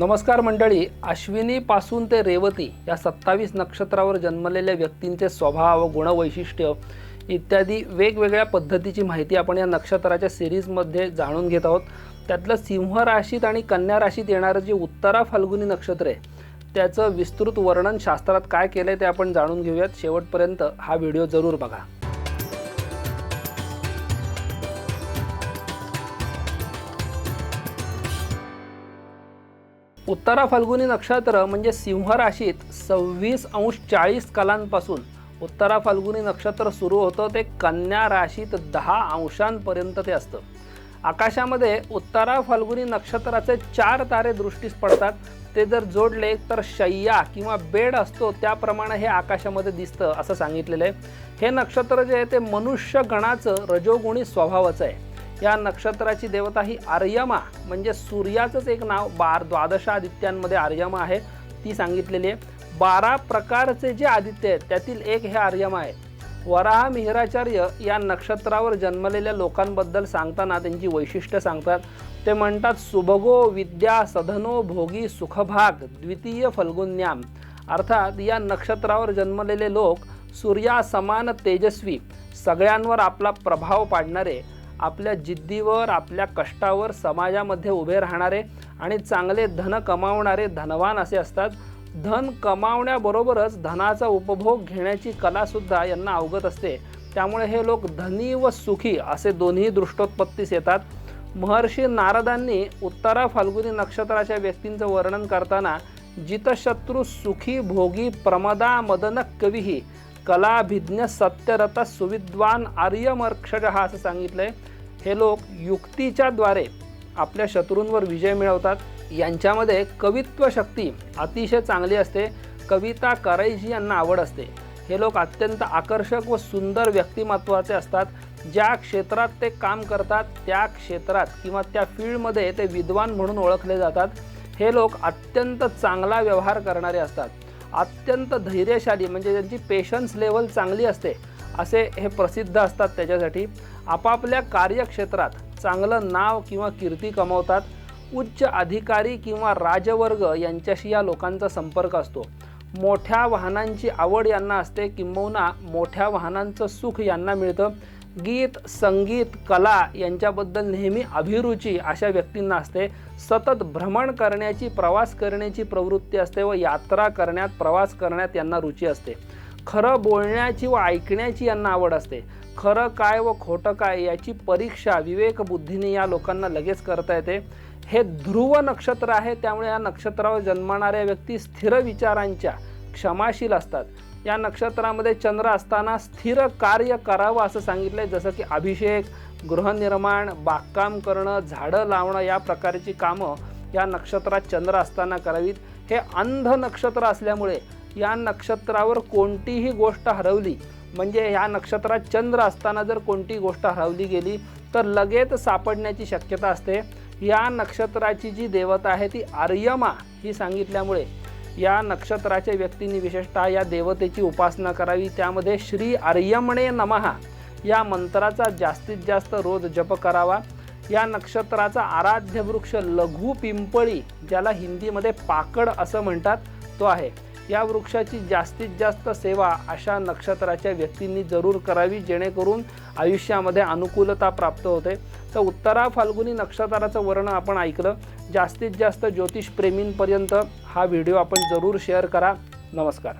नमस्कार मंडळी अश्विनीपासून ते रेवती या सत्तावीस नक्षत्रावर जन्मलेल्या व्यक्तींचे स्वभाव गुणवैशिष्ट्य इत्यादी वेगवेगळ्या पद्धतीची माहिती आपण या नक्षत्राच्या सिरीजमध्ये जाणून घेत आहोत. त्यातलं सिंह राशीत आणि कन्या राशीत येणारं जे उत्तरा फाल्गुनी नक्षत्र आहे त्याचं विस्तृत वर्णन शास्त्रात काय केलं आहे ते आपण जाणून घेऊयात. शेवटपर्यंत हा व्हिडिओ जरूर बघा. उत्तरा फाल्गुनी नक्षत्र म्हणजे सिंह राशीत सव्वीस अंश चाळीस कालांपासून उत्तरा फाल्गुनी नक्षत्र सुरू होतं ते कन्या राशीत दहा अंशांपर्यंत ते असतं. आकाशामध्ये उत्तरा फाल्गुनी नक्षत्राचे चार तारे दृष्टीस पडतात. ते जर जोडले तर शय्या किंवा बेड असतो त्याप्रमाणे हे आकाशामध्ये दिसतं असं सांगितलेलं आहे. हे नक्षत्र जे आहे ते मनुष्य गणाचं रजोगुणी स्वभावाचं आहे. या नक्षत्राची देवता ही आर्यमा म्हणजे सूर्याचंच एक नाव बार द्वादश आदित्यांमध्ये आर्यमा आहे. ती सांगितलेली आहे बारा प्रकारचे जे आदित्य आहेत त्यातील एक हे आर्यमा आहे. वराह मिहिराचार्य या नक्षत्रावर जन्मलेल्या लोकांबद्दल सांगताना त्यांची वैशिष्ट्य सांगतात. ते म्हणतात सुभगो विद्या सधनो भोगी सुखभाग द्वितीय फल्गुन्याम. अर्थात या नक्षत्रावर जन्मलेले लोक सूर्या समान तेजस्वी सगळ्यांवर आपला प्रभाव पाडणारे आपल्या जिद्दीवर आपल्या कष्टावर समाजामध्ये उभे राहणारे आणि चांगले धन कमावणारे धनवान असे असतात. धन कमावण्याबरोबरच धनाचा उपभोग घेण्याची कलासुद्धा यांना अवगत असते. त्यामुळे हे लोक धनी व सुखी असे दोन्ही दृष्टोत्पत्तीस येतात. महर्षी नारदांनी उत्तरा फाल्गुनी नक्षत्राच्या व्यक्तींचं वर्णन करताना जितशत्रू सुखी भोगी प्रमदा मदन कविही कलाभिज्ञ सत्यरथ सुविद्वान आर्यमर्क्षज हा असं सांगितलंय. हे लोक युक्तीच्या द्वारे आपल्या शत्रूंवर विजय मिळवतात. यांच्यामध्ये कवित्व शक्ती अतिशय चांगली असते. कविता करायची यांना आवड असते. हे लोक अत्यंत आकर्षक व सुंदर व्यक्तिमत्वाचे असतात. ज्या क्षेत्रात ते काम करतात त्या क्षेत्रात किंवा त्या फील्डमध्ये ते विद्वान म्हणून ओळखले जातात. हे लोक अत्यंत चांगला व्यवहार करणारे असतात. अत्यंत धैर्यशाली म्हणजे त्यांची पेशन्स लेवल चांगली असते. असे हे प्रसिद्ध असतात त्याच्यासाठी. आपापल्या कार्यक्षेत्रात चांगलं नाव किंवा कीर्ती कमावतात. उच्च अधिकारी किंवा राजवर्ग यांच्याशी या लोकांचा संपर्क असतो. मोठ्या वाहनांची आवड यांना असते. किंबहुना मोठ्या वाहनांचं सुख यांना मिळतं. गीत संगीत कला यांच्याबद्दल नेहमी अभिरुची अशा व्यक्तींना असते. सतत भ्रमण करण्याची प्रवास करण्याची प्रवृत्ती असते व यात्रा करण्यात प्रवास करण्यात यांना रुची असते. खरं बोलण्याची व ऐकण्याची यांना आवड असते. खरं काय व खोटं काय याची परीक्षा विवेकबुद्धीने या लोकांना लगेच करता येते. हे ध्रुव नक्षत्र आहे त्यामुळे या नक्षत्रावर जन्मणाऱ्या व्यक्ती स्थिर विचारांच्या क्षमाशील असतात. या नक्षत्रामध्ये चंद्र असताना स्थिर कार्य करावं असं सांगितलंय जसं की अभिषेक गृहनिर्माण बागकाम करणं झाडं लावणं या प्रकारची कामं या नक्षत्रात चंद्र असताना करावीत. हे अंध नक्षत्र असल्यामुळे या नक्षत्रावर कोणतीही गोष्ट हरवली म्हणजे ह्या नक्षत्रात चंद्र असताना जर कोणती गोष्ट हरवली गेली तर लगेच सापडण्याची शक्यता असते. या नक्षत्राची जी देवता आहे ती आर्यमा ही सांगितल्यामुळे या नक्षत्राच्या व्यक्तींनी विशेषतः या देवतेची उपासना करावी. त्यामध्ये श्री आर्यमणे नमहा या मंत्राचा जास्तीत जास्त रोज जप करावा. या नक्षत्राचा आराध्य वृक्ष लघु पिंपळी ज्याला हिंदीमध्ये पाकड असं म्हणतात तो आहे. या वृक्षाची जास्तीत जास्त सेवा अशा नक्षत्राच्या व्यक्तींनी जरूर करावी जेणेकरून आयुष्यामध्ये अनुकूलता प्राप्त होते. तर उत्तरा फाल्गुनी नक्षत्राचं वर्णन आपण ऐकलं. जास्तीत जास्त ज्योतिषप्रेमींपर्यंत हा व्हिडिओ आपण जरूर शेअर करा. नमस्कार.